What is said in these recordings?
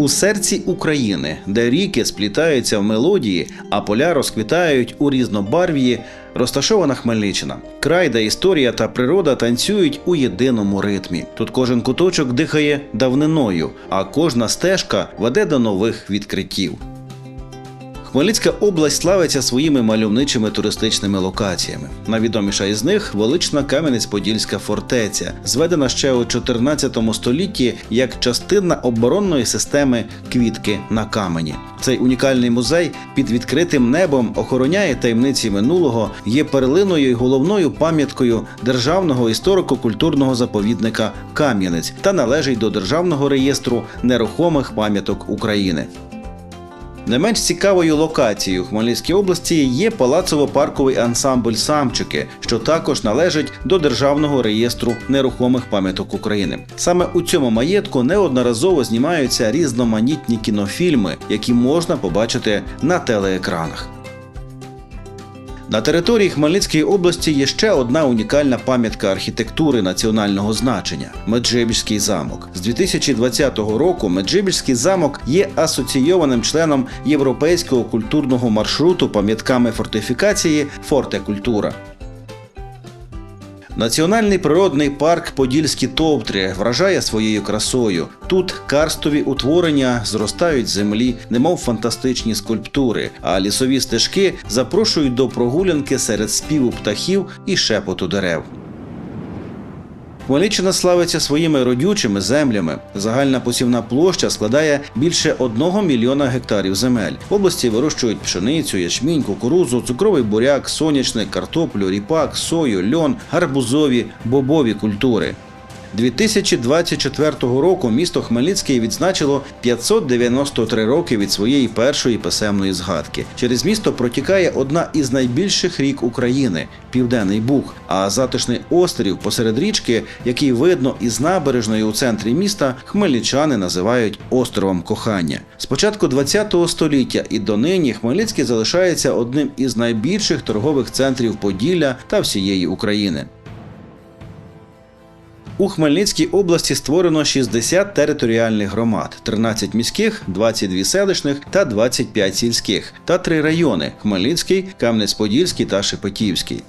У серці України, де ріки сплітаються в мелодії, а поля розквітають у різнобарв'ї, розташована Хмельниччина. Край, де історія та природа танцюють у єдиному ритмі. Тут кожен куточок дихає давниною, а кожна стежка веде до нових відкриттів. Хмельницька область славиться своїми мальовничими туристичними локаціями. Найвідоміша із них велична Кам'янець-Подільська фортеця, зведена ще у 14 столітті як частина оборонної системи квітки на камені. Цей унікальний музей під відкритим небом охороняє таємниці минулого, є перлиною і головною пам'яткою державного історико-культурного заповідника Кам'янець та належить до державного реєстру нерухомих пам'яток України. Не менш цікавою локацією у Хмельницькій області є палацово-парковий ансамбль Самчики, що також належить до Державного реєстру нерухомих пам'яток України. Саме у цьому маєтку неодноразово знімаються різноманітні кінофільми, які можна побачити на телеекранах. На території Хмельницької області є ще одна унікальна пам'ятка архітектури національного значення Меджибіжський замок. З 2020 року Меджибіжський замок є асоційованим членом європейського культурного маршруту пам'ятками фортифікації Форте Культура. Національний природний парк Подільські Товтри вражає своєю красою. Тут карстові утворення зростають з землі, немов фантастичні скульптури, а лісові стежки запрошують до прогулянки серед співу птахів і шепоту дерев. Хмельниччина славиться своїми родючими землями. Загальна посівна площа складає більше одного мільйона гектарів земель. В області вирощують пшеницю, ячмінь, кукурузу, цукровий буряк, сонячник, картоплю, ріпак, сою, льон, гарбузові, бобові культури. 2024 року місто Хмельницький відзначило 593 роки від своєї першої писемної згадки. Через місто протікає одна із найбільших рік України Південний Буг. А затишний острів посеред річки, який видно із набережної у центрі міста, хмельничани називають островом кохання. З початку ХХ століття і донині Хмельницький залишається одним із найбільших торгових центрів Поділля та всієї України. У Хмельницькій області створено 60 територіальних громад, 13 міських, 22 селищних та 25 сільських, та три райони: Хмельницький, Кам'янець-Подільський та Шепетівський.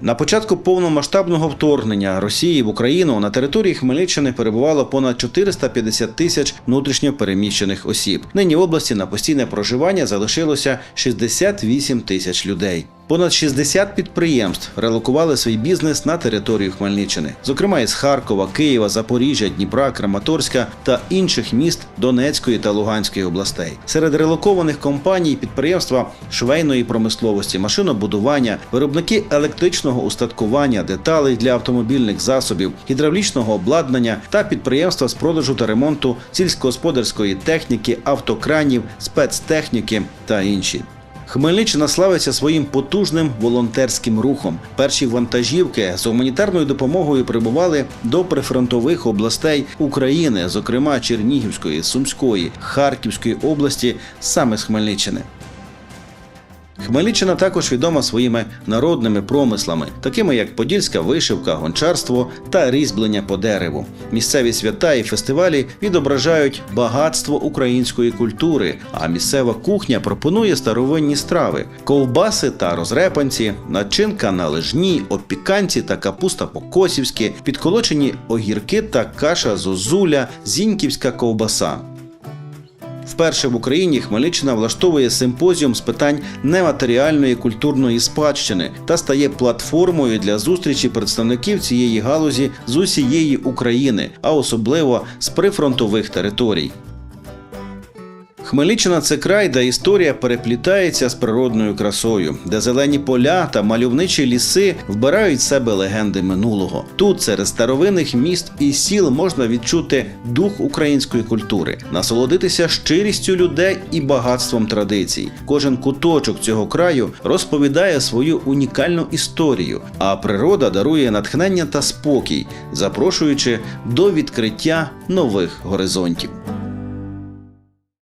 На початку повномасштабного вторгнення Росії в Україну на території Хмельниччини перебувало понад 450 тисяч внутрішньо переміщених осіб. Нині в області на постійне проживання залишилося 68 тисяч людей. Понад 60 підприємств релокували свій бізнес на територію Хмельниччини, зокрема із Харкова, Києва, Запоріжжя, Дніпра, Краматорська та інших міст Донецької та Луганської областей. Серед релокованих компаній підприємства швейної промисловості, машинобудування, виробники електричного устаткування, деталей для автомобільних засобів, гідравлічного обладнання та підприємства з продажу та ремонту сільськогосподарської техніки, автокранів, спецтехніки та інші. Хмельниччина славиться своїм потужним волонтерським рухом. Перші вантажівки з гуманітарною допомогою прибували до прифронтових областей України, зокрема Чернігівської, Сумської, Харківської області, саме з Хмельниччини. Хмельниччина також відома своїми народними промислами, такими як подільська вишивка, гончарство та різьблення по дереву. Місцеві свята і фестивалі відображають багатство української культури, а місцева кухня пропонує старовинні страви: ковбаси та розрепанці, начинка на лижні, опіканці та капуста по-косівськи, підколочені огірки та каша зозуля, зіньківська ковбаса. Вперше в Україні Хмельниччина влаштовує симпозіум з питань нематеріальної культурної спадщини та стає платформою для зустрічі представників цієї галузі з усієї України, а особливо з прифронтових територій. Хмельниччина це край, де історія переплітається з природною красою, де зелені поля та мальовничі ліси вбирають в себе легенди минулого. Тут серед старовинних міст і сіл можна відчути дух української культури, насолодитися щирістю людей і багатством традицій. Кожен куточок цього краю розповідає свою унікальну історію, а природа дарує натхнення та спокій, запрошуючи до відкриття нових горизонтів.